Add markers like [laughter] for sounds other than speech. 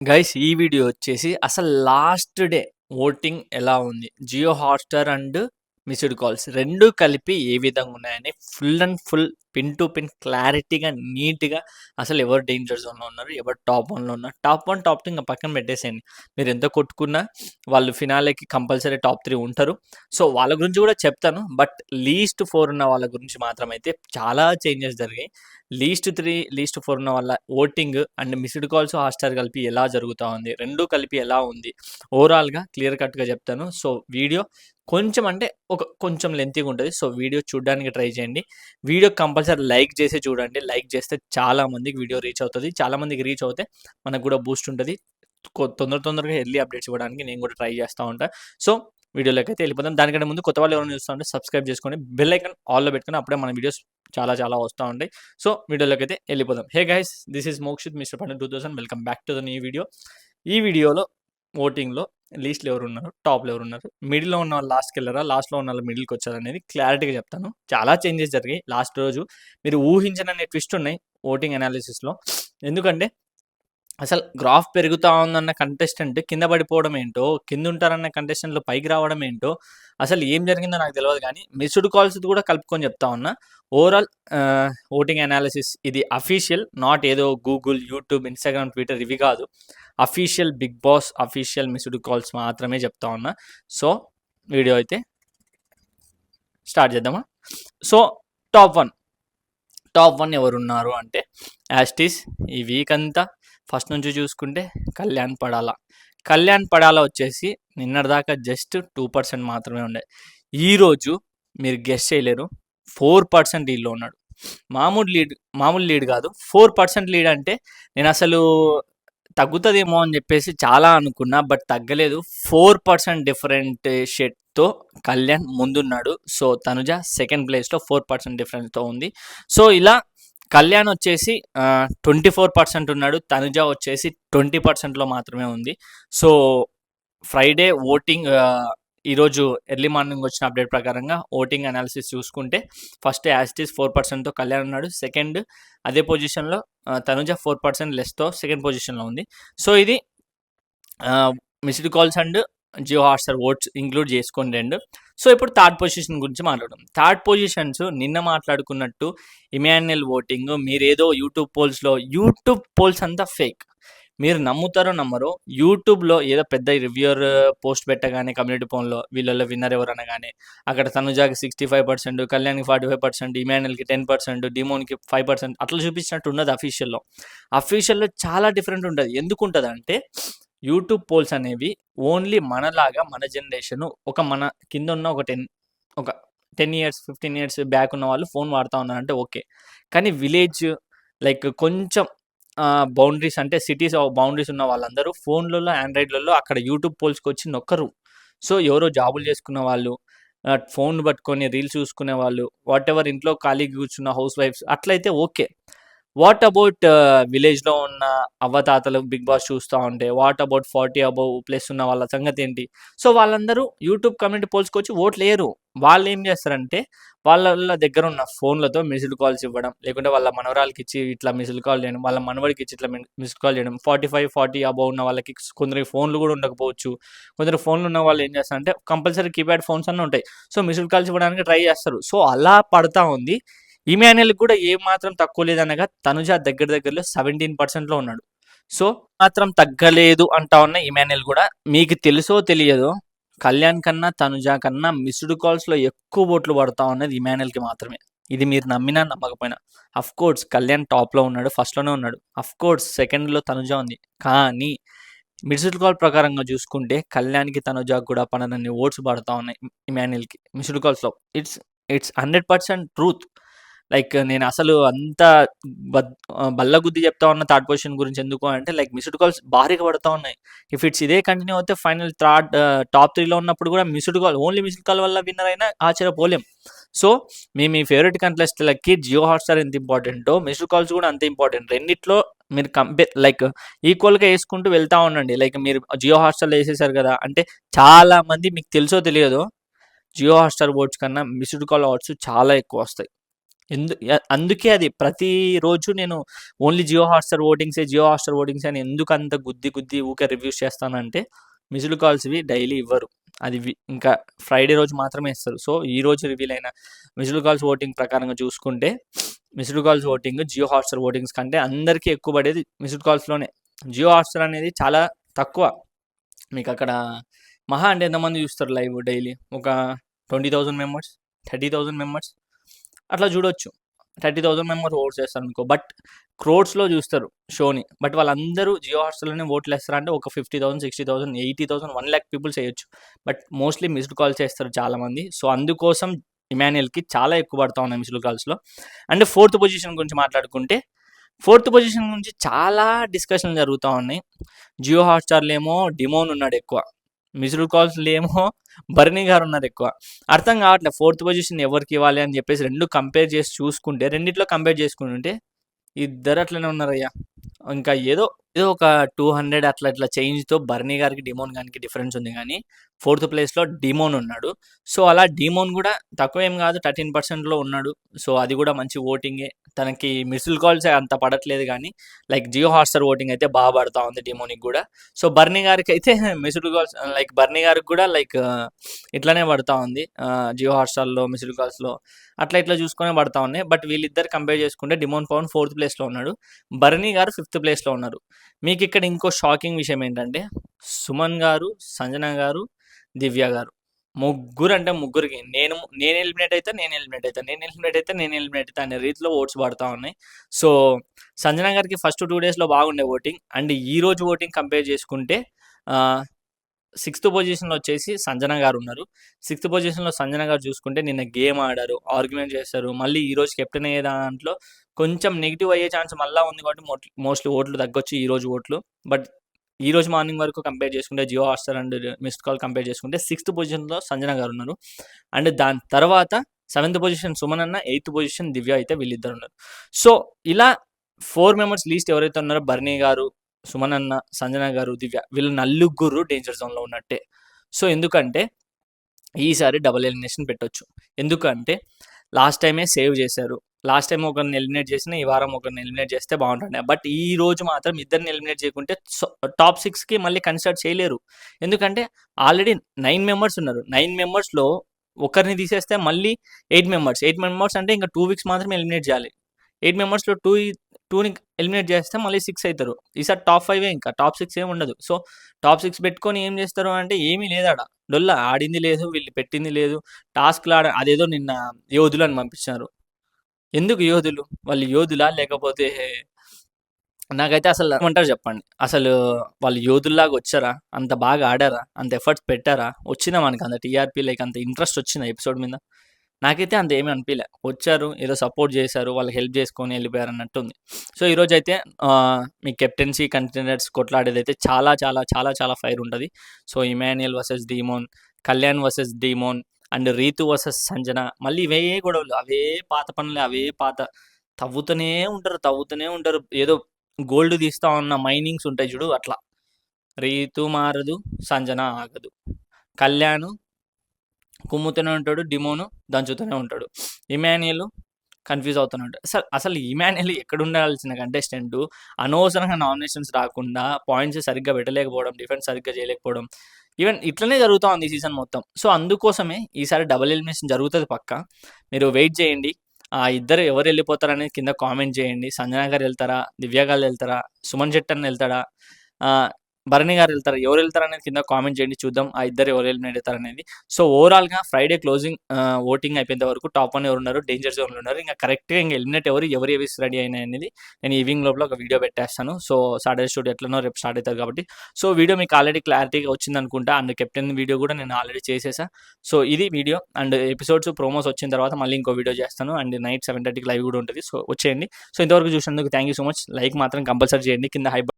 Guys ఈ video వచ్చేసి అసలు లాస్ట్ డే ఓటింగ్ ఎలా ఉంది? Jio Hotstar and missed calls. రెండు కలిపి ఏ విధంగా ఉన్నాయని full and full pin to pin క్లారిటీగా నీట్గా అసలు ఎవరు డేంజర్ జోన్లో ఉన్నారు ఎవరు టాప్ వన్లో ఉన్నారు. టాప్ వన్ టాప్ టూ ఇంకా పక్కన పెట్టేసేయండి. మీరు ఎంత కొట్టుకున్నా వాళ్ళు ఫినాలేకి కంపల్సరీ టాప్ త్రీ ఉంటారు. సో వాళ్ళ గురించి కూడా చెప్తాను. బట్ లీస్ట్ ఫోర్ ఉన్న వాళ్ళ గురించి మాత్రం అయితే చాలా చేంజెస్ జరిగాయి. లీస్ట్ త్రీ లీస్ట్ ఫోర్ ఉన్న వాళ్ళ voting and missed calls Hotstar కలిపి ఎలా జరుగుతూ ఉంది రెండు కలిపి ఎలా ఉంది ఓవరాల్గా క్లియర్ కట్గా చెప్తాను. సో వీడియో కొంచెం అంటే ఒక కొంచెం లెంతీగా ఉంటుంది. సో వీడియో చూడడానికి ట్రై చేయండి. వీడియో కంపల్సరీ లైక్ చేసి చూడండి. లైక్ చేస్తే చాలా మందికి వీడియో రీచ్ అవుతుంది. చాలా మందికి రీచ్ అవుతే మనకు కూడా బూస్ట్ ఉంటుంది. కొ- తొందర తొందరగా ఎర్లీ అప్డేట్స్ ఇవ్వడానికి నేను కూడా ట్రై చేస్తూ ఉంటాను సో వీడియోలోకి అయితే వెళ్ళిపోతాం దానికంటే ముందు కొత్త వాళ్ళు ఎవరైనా చూస్తూ ఉంటే సబ్స్క్రైబ్ చేసుకోండి. బెల్ ఐకన్ ఆల్లో పెట్టుకుని అప్పుడే మన వీడియోస్ చాలా చాలా వస్తూ ఉంటాయి. సో వీడియోలోకి అయితే వెళ్ళిపోదాం. Hey guys this is Mokshith mister Pandu two thousand welcome back to the new video ఈ వీడియోలో ఓటింగ్లో లీస్ట్లో ఎవరు ఉన్నారు టాప్లో ఎవరు ఉన్నారు మిడిల్లో ఉన్న వాళ్ళు లాస్ట్కి వెళ్ళారా లాస్ట్లో ఉన్న వాళ్ళు మిడిల్కి వచ్చారు అనేది క్లారిటీగా చెప్తాను. చాలా చేంజెస్ జరిగాయి లాస్ట్ రోజు. మీరు ఊహించననే ట్విస్ట్ ఉన్నాయి ఓటింగ్ అనాలిసిస్లో. ఎందుకంటే అసలు గ్రాఫ్ పెరుగుతా ఉందన్న కంటెస్టెంట్ కింద పడిపోవడం ఏంటో కింద ఉంటారన్న కంటెస్టెంట్లు పైకి రావడం ఏంటో అసలు ఏం జరిగిందో నాకు తెలియదు కానీ మిస్డ్ కాల్స్ కూడా కలుపుకొని చెప్తా ఉన్నా. ఓవరాల్ ఓటింగ్ అనాలిసిస్ ఇది అఫీషియల్ నాట్ ఏదో గూగుల్ యూట్యూబ్ ఇన్స్టాగ్రామ్ ట్విట్టర్ ఇవి కాదు. Official Bigg Boss official missed calls మాత్రమే చెప్తా ఉన్నా. సో వీడియో అయితే స్టార్ట్ చేద్దామా? So top one top one ఎవరున్నారు అంటే యాస్టీస్ ఈ వీక్ అంతా ఫస్ట్ నుంచి చూసుకుంటే కళ్యాణ్ పడాల. కళ్యాణ్ పడాల వచ్చేసి నిన్నటిదాకా జస్ట్ టూ పర్సెంట్ మాత్రమే ఉండే. ఈరోజు మీరు గెస్ట్ చేయలేరు. ఫోర్ పర్సెంట్ లీడ్లో ఉన్నాడు. మామూలు లీడ్ మామూలు లీడ్ కాదు. ఫోర్ పర్సెంట్ లీడ్ అంటే నేను అసలు తగ్గుతుందేమో అని చెప్పేసి చాలా అనుకున్నా బట్ తగ్గలేదు. ఫోర్ పర్సెంట్ డిఫరెంట్ షెట్తో కళ్యాణ్ ముందున్నాడు. సో తనుజ సెకండ్ ప్లేస్లో ఫోర్ పర్సెంట్ డిఫరెన్స్తో ఉంది. సో ఇలా కళ్యాణ్ వచ్చేసి ట్వంటీ ఫోర్ పర్సెంట్ ఉన్నాడు. తనుజ వచ్చేసి ట్వంటీ పర్సెంట్లో మాత్రమే ఉంది. సో ఫ్రైడే ఓటింగ్ ఈరోజు ఎర్లీ మార్నింగ్ వచ్చిన అప్డేట్ ప్రకారంగా ఓటింగ్ అనాలిసిస్ చూసుకుంటే first as it is four పర్సెంట్తో Kalyan ఉన్నాడు. సెకండ్ అదే పొజిషన్లో తనుజ ఫోర్ పర్సెంట్ లెస్తో సెకండ్ పొజిషన్లో ఉంది. సో ఇది missed calls and Jio Hotstar votes include చేసుకొని రెండు. సో ఇప్పుడు థర్డ్ పొజిషన్ గురించి మాట్లాడడం థర్డ్ పొజిషన్స్ నిన్న మాట్లాడుకున్నట్టు ఇమాన్యుయల్ ఓటింగ్ మీరేదో యూట్యూబ్ పోల్స్లో యూట్యూబ్ పోల్స్ అంతా ఫేక్ మీరు నమ్ముతారో నమ్మరో యూట్యూబ్లో ఏదో పెద్ద రివ్యూర్ పోస్ట్ పెట్టగానే కమ్యూనిటీ ఫోన్లో వీళ్ళల్లో విన్నర్ ఎవరన్నా కానీ అక్కడ తనుజాకి సిక్స్టీ ఫైవ్ పర్సెంట్ కళ్యాణ్కి ఫార్టీ ఫైవ్ పర్సెంట్ ఇమాన్యుల్కి టెన్ పర్సెంట్ డిమోన్కి ఫైవ్ పర్సెంట్ అట్లా చూపించినట్టు ఉన్నది అఫీషియల్లో అఫీషియల్లో చాలా డిఫరెంట్ ఉంటుంది. ఎందుకు ఉంటుంది అంటే యూట్యూబ్ పోల్స్ అనేవి ఓన్లీ మనలాగా మన జనరేషన్ ఒక మన కింద ఉన్న ఒక టెన్ ఒక ten years fifteen years back ఉన్న వాళ్ళు ఫోన్ వాడుతూ ఉన్నారంటే ఓకే. కానీ విలేజ్ లైక్ కొంచెం బౌండరీస్ అంటే సిటీస్ బౌండరీస్ ఉన్న వాళ్ళందరూ ఫోన్లలో ఆండ్రాయిడ్లలో అక్కడ యూట్యూబ్ పోల్స్కి వచ్చి నొక్కరు. సో ఎవరో జాబులు చేసుకున్న వాళ్ళు ఫోన్ పట్టుకొని రీల్స్ చూసుకునే వాళ్ళు వాట్ ఎవర్ ఇంట్లో ఖాళీగా కూర్చున్న హౌస్ వైఫ్స్ అట్లయితే ఓకే. వాట్ అబౌట్ విలేజ్లో ఉన్న అవ్వతాతలు బిగ్ బాస్ చూస్తూ ఉంటే what about forty above plus ఉన్న వాళ్ళ సంగతి ఏంటి? సో వాళ్ళందరూ యూట్యూబ్ కమ్యూనిటీ పోల్చుకొచ్చి ఓట్లు వేయరు. వాళ్ళు ఏం చేస్తారంటే వాళ్ళ దగ్గర ఉన్న ఫోన్లతో మిస్డ్ కాల్స్ ఇవ్వడం లేకుంటే వాళ్ళ మనవరాలకి ఇచ్చి ఇట్లా మిస్డ్ కాల్ చేయడం వాళ్ళ మనవడికి ఇచ్చి ఇట్లా మిస్డ్ కాల్ చేయడం. ఫార్టీ ఫైవ్ ఫార్టీ అబౌవ్ ఉన్న వాళ్ళకి కొందరికి ఫోన్లు కూడా ఉండకపోవచ్చు. కొందరు ఫోన్లు ఉన్న వాళ్ళు ఏం చేస్తారంటే కంపల్సరీ కీప్యాడ్ ఫోన్స్ అన్నీ ఉంటాయి. సో మిస్డ్ కాల్స్ ఇవ్వడానికి ట్రై చేస్తారు. సో అలా పడతా ఉంది. ఇమాన్యుల్ కూడా ఏ మాత్రం తక్కువ లేదనగా తనుజ దగ్గర దగ్గరలో సెవెంటీన్ పర్సెంట్లో ఉన్నాడు. సో మాత్రం తగ్గలేదు అంటా ఉన్న ఇమాన్యుల్ కూడా మీకు తెలుసో తెలియదో కళ్యాణ్ కన్నా తనుజ కన్నా మిస్డ్ కాల్స్లో ఎక్కువ ఓట్లు పడతా ఉన్నది ఇమాన్యుల్కి మాత్రమే. ఇది మీరు నమ్మినా నమ్మకపోయినా. అఫ్ కోర్స్ కళ్యాణ్ టాప్లో ఉన్నాడు ఫస్ట్లోనే ఉన్నాడు. అఫ్ కోర్స్ సెకండ్లో తనుజ ఉంది. కానీ మిస్డ్ కాల్ ప్రకారంగా చూసుకుంటే కళ్యాణ్కి తనుజ కూడా పన్నెండు ఓట్స్ పడతా ఉన్నాయి ఇమాన్యుల్కి missed కాల్స్లో it's it's hundred percent truth like నేను అసలు అంత బద్ బల్లగుద్ది చెప్తా ఉన్న థర్డ్ పొజిషన్ గురించి ఎందుకు అంటే లైక్ మిస్డ్ కాల్స్ భారీగా పడతా ఉన్నాయి. ఇఫ్ ఇట్స్ ఇదే కంటిన్యూ అయితే ఫైనల్ థర్డ్ టాప్ త్రీలో ఉన్నప్పుడు కూడా missed call only missed call వల్ల విన్నర్ అయినా ఆశ్చర్యపోలేం. సో మీ మీ ఫేవరెట్ కంటెస్ట్లకి జియో హాట్స్టార్ ఎంత ఇంపార్టెంటో మిస్డ్ కాల్స్ కూడా అంత ఇంపార్టెంట్. రెండిట్లో మీరు కంపేర్ లైక్ ఈక్వల్గా వేసుకుంటూ వెళ్తా ఉండండి. లైక్ మీరు జియో హాట్స్టార్లో వేసేసారు కదా అంటే చాలా మంది మీకు తెలుసో తెలియదో జియో హాట్స్టార్ ఓట్స్ కన్నా మిస్డ్ కాల్ ఓట్స్ చాలా ఎక్కువ వస్తాయి. ఎందు అందుకే అది ప్రతిరోజు నేను ఓన్లీ జియో హాట్స్టార్ ఓటింగ్సే జియో హాట్స్టార్ ఓటింగ్స్ అని ఎందుకు అంత గుద్ది గుద్ది ఊకే రివ్యూస్ చేస్తానంటే మిస్డ్ కాల్స్వి డైలీ ఇవ్వరు. అది ఇంకా ఫ్రైడే రోజు మాత్రమే ఇస్తారు. సో ఈ రోజు రివీల్ అయిన మిస్డ్ కాల్స్ ఓటింగ్ ప్రకారంగా చూసుకుంటే missed calls voting Jio Hotstar votings కంటే అందరికీ ఎక్కువ పడేది మిస్డ్ కాల్స్లోనే. జియో హాట్స్టార్ అనేది చాలా తక్కువ. మీకు అక్కడ మహా అంటే ఎంతమంది చూస్తారు లైవ్ డైలీ? ఒక twenty thousand members thirty thousand members? అట్లా చూడొచ్చు. థర్టీ థౌసండ్ మెంబర్స్ ఓట్ చేస్తారు అనుకో బట్ క్రోడ్స్లో చూస్తారు షోని. బట్ వాళ్ళందరూ జియో హాట్స్టార్లోనే ఓట్లు వేస్తారు అంటే ఒక fifty thousand sixty thousand eighty thousand one lakh peoples చేయొచ్చు. బట్ మోస్ట్లీ మిస్డ్ కాల్ చేస్తారు చాలామంది. సో అందుకోసం ఇమాన్యుయల్కి చాలా ఎక్కువ పడతా ఉన్నాయి మిస్డ్ కాల్స్లో. అండ్ ఫోర్త్ పొజిషన్ గురించి మాట్లాడుకుంటే ఫోర్త్ పొజిషన్ గురించి చాలా డిస్కషన్లు జరుగుతూ ఉన్నాయి. జియో హాట్స్టార్లో ఏమో డిమోన్ ఉన్నాడు ఎక్కువ. మిస్డ్ కాల్స్ ఏమో [laughs] బర్నీ గారు ఉన్నారు ఎక్కువ. అర్థం కావట్లేదు ఫోర్త్ పొజిషన్ ఎవరికి ఇవ్వాలి అని చెప్పేసి రెండు కంపేర్ చేసి చూసుకుంటే రెండిట్లో కంపేర్ చేసుకుంటుంటే ఇద్దరు అట్లనే ఉన్నారయ్యా. ఇంకా ఏదో ఏదో ఒక టూ హండ్రెడ్ అట్లా ఇట్లా చేంజ్తో బర్నీ గారికి డిమోన్ గారికి డిఫరెన్స్ ఉంది కానీ ఫోర్త్ ప్లేస్లో డిమోన్ ఉన్నాడు. సో అలా డిమోన్ కూడా తక్కువ ఏం కాదు థర్టీన్ పర్సెంట్లో ఉన్నాడు. సో అది కూడా మంచి ఓటింగే. తనకి మిస్డ్ కాల్స్ అంత పడట్లేదు కానీ లైక్ జియో హాట్స్టార్ ఓటింగ్ అయితే బాగా పడతా ఉంది డిమోనికి కూడా. సో బర్నీ గారికి అయితే [laughs] మిస్డ్ కాల్స్ లైక్ బర్నీ గారికి కూడా లైక్ ఇట్లానే పడతా ఉంది. జియో హాట్స్టార్లో మిస్డ్ కాల్స్లో అట్లా ఇట్లా చూసుకునే పడతా ఉన్నాయి. బట్ వీళ్ళిద్దరు కంపేర్ చేసుకుంటే డిమోన్ పవన్ ఫోర్త్ ప్లేస్లో ఉన్నాడు. బర్నీ గారు ఫిఫ్త్ ప్లేస్లో ఉన్నారు. మీకు ఇక్కడ ఇంకో షాకింగ్ విషయం ఏంటంటే సుమన్ గారు సంజన గారు దివ్య గారు. ముగ్గురు అంటే ముగ్గురికి నేను నేను ఎలిమినేట్ అయితే నేను ఎలిమినేట్ అవుతాను నేను ఎలిమినేట్ అయితే నేను ఎలిమినేట్ అవుతాను అనే రీతిలో ఓట్స్ పడుతూ ఉన్నాయి. సో సంజన గారికి ఫస్ట్ టూ డేస్లో బాగుండే ఓటింగ్ అండ్ ఈ రోజు ఓటింగ్ కంపేర్ చేసుకుంటే సిక్స్త్ పొజిషన్లో వచ్చేసి సంజన గారు ఉన్నారు. సిక్స్త్ పొజిషన్లో సంజన గారు చూసుకుంటే నిన్న గేమ్ ఆడారు ఆర్గ్యుమెంట్ చేస్తారు మళ్ళీ ఈ రోజు కెప్టెన్ అయ్యే దాంట్లో కొంచెం నెగిటివ్ అయ్యే ఛాన్స్ మళ్ళీ ఉంది కాబట్టి మోస్ట్లీ ఓట్లు తగ్గొచ్చు ఈ రోజు ఓట్లు. బట్ ఈ రోజు మార్నింగ్ వరకు కంపేర్ చేసుకుంటే Jio Hotstar and missed call compare చేసుకుంటే సిక్స్త్ పొజిషన్లో సంజన గారు ఉన్నారు. అండ్ దాని తర్వాత సెవెంత్ పొజిషన్ సుమన్ అన్న ఎయిత్ పొజిషన్ దివ్య అయితే వీళ్ళిద్దరు ఉన్నారు. సో ఇలా ఫోర్ మెంబర్స్ లీస్ట్ ఎవరైతే ఉన్నారో బర్నీ గారు సుమన్ అన్న సంజన గారు దివ్య వీళ్ళు నలుగురు డేంజర్ జోన్లో ఉన్నట్టే. సో ఎందుకంటే ఈసారి డబుల్ ఎలిమినేషన్ పెట్టొచ్చు. ఎందుకంటే లాస్ట్ టైమే సేవ్ చేశారు. లాస్ట్ టైం ఒకరిని ఎలిమినేట్ చేసిన ఈ వారం ఒకరిని ఎలిమినేట్ చేస్తే బాగుంటుండే. బట్ ఈ రోజు మాత్రం ఇద్దరిని ఎలిమినేట్ చేయకుంటే టాప్ సిక్స్కి మళ్ళీ కన్సిడర్ చేయలేరు. ఎందుకంటే ఆల్రెడీ నైన్ మెంబర్స్ ఉన్నారు. నైన్ మెంబర్స్లో ఒకరిని తీసేస్తే మళ్ళీ ఎయిట్ మెంబర్స్ ఎయిట్ మెంబర్స్ అంటే ఇంకా టూ వీక్స్ మాత్రమే ఎలిమినేట్ చేయాలి. ఎయిట్ మెంబర్స్లో టూ టూని ఎలిమినేట్ చేస్తే మళ్ళీ సిక్స్ అవుతారు ఈసారి టాప్ ఫైవ్ ఇంకా టాప్ సిక్స్ ఏమి ఉండదు. సో టాప్ సిక్స్ పెట్టుకొని ఏం చేస్తారు అంటే ఏమీ లేదు ఆడ డొల్ల ఆడింది లేదు వీళ్ళు పెట్టింది లేదు టాస్క్లు ఆడ అదేదో నిన్న యోధులు అని పంపించినారు. ఎందుకు యోధులు? వాళ్ళు యోధులా? లేకపోతే నాకైతే అసలు ఏమంటారు చెప్పండి? అసలు వాళ్ళు యోధుల్లాగా వచ్చారా? అంత బాగా ఆడారా? అంత ఎఫర్ట్స్ పెట్టారా? వచ్చిందా మనకి అంత టీఆర్పీ లైక్ అంత ఇంట్రెస్ట్ వచ్చిందా ఎపిసోడ్ మీద? నాకైతే అంత ఏమీ అనిపించలే వచ్చారు ఏదో సపోర్ట్ చేశారు వాళ్ళు హెల్ప్ చేసుకొని వెళ్ళిపోయారు అన్నట్టుంది. సో ఈరోజు అయితే మీ కెప్టెన్సీ కంటెండర్స్ కొట్లాడేది అయితే చాలా చాలా చాలా చాలా ఫైర్ ఉంటుంది. So Emmanuel versus Demon Kalyan versus Demon and Ritu versus Sanjana మళ్ళీ ఇవే గొడవలు అవే పాత పనులు అవే పాత తవ్వుతూనే ఉంటారు తవ్వుతూనే ఉంటారు. ఏదో గోల్డ్ తీస్తా ఉన్న మైనింగ్స్ ఉంటాయి చూడు అట్లా. రీతు మారదు సంజన ఆగదు. కళ్యాణ్ కుమ్ముతూనే ఉంటాడు డిమోను దంచుతూనే ఉంటాడు. ఇమాన్యుయల్ కన్ఫ్యూజ్ అవుతూనే ఉంటాడు అసలు అసలు ఇమాన్యుయల్ ఎక్కడ ఉండాల్సిన కంటెస్టెంట్ అనవసరంగా నామినేషన్స్ రాకుండా పాయింట్స్ సరిగ్గా పెట్టలేకపోవడం డిఫెన్స్ సరిగ్గా చేయలేకపోవడం. ఈవెన్ ఇట్లనే జరుగుతూ ఉంది ఈ సీజన్ మొత్తం. సో అందుకోసమే ఈసారి డబుల్ ఎలిమినేషన్ జరుగుతుంది పక్క. మీరు వెయిట్ చేయండి. ఆ ఇద్దరు ఎవరు వెళ్ళిపోతారు అనేది కింద కామెంట్ చేయండి. సంజన గారు వెళ్తారా? దివ్య గారు వెళ్తారా? సుమన్ శెట్టి అని వెళ్తాడా? భరణి గారు వెళ్తారు? ఎవరు వెళ్తారు అనేది కింద కామెంట్ చేయండి. చూద్దాం ఆ ఇద్దరు ఎవరు ఎలిమినేట్ అవుతారు అనేది సో ఓవరాల్గా ఫ్రైడే క్లోజింగ్ ఓటింగ్ అయిపోయేంత వరకు టాప్ వన్ ఎవరు ఉన్నారు? డేంజర్ జోన్లో ఉన్నారు. ఇంకా కరెక్ట్గా ఇంకా ఎలిమినేట్ ఎవరు ఎవరు ఏవి రెడీ అయినాయి అనేది నేను ఈవినింగ్ లోపల ఒక వీడియో పెట్టేస్తాను. సో సాటర్డే స్టూడియో ఎట్లనో రేపు స్టార్ట్ అవుతారు కాబట్టి. సో వీడియో మీకు ఆల్రెడీ క్లారిటీగా వచ్చింది అనుకుంటా అండ్ కెప్టెన్ వీడియో కూడా నేను ఆల్రెడీ చేసేసా. సో ఇది వీడియో. అండ్ ఎపిసోడ్స్ ప్రోమోస్ వచ్చిన తర్వాత మళ్ళీ ఇంకో వీడియో చేస్తాను. అండ్ నైట్ సెవెన్ థర్టీకి లైవ్ కూడా ఉంటుంది. సో వచ్చేయండి. సో ఇంతవరకు చూసినందుకు thank you so much. Like మాత్రం కంపల్సరీ చేయండి. కింద హై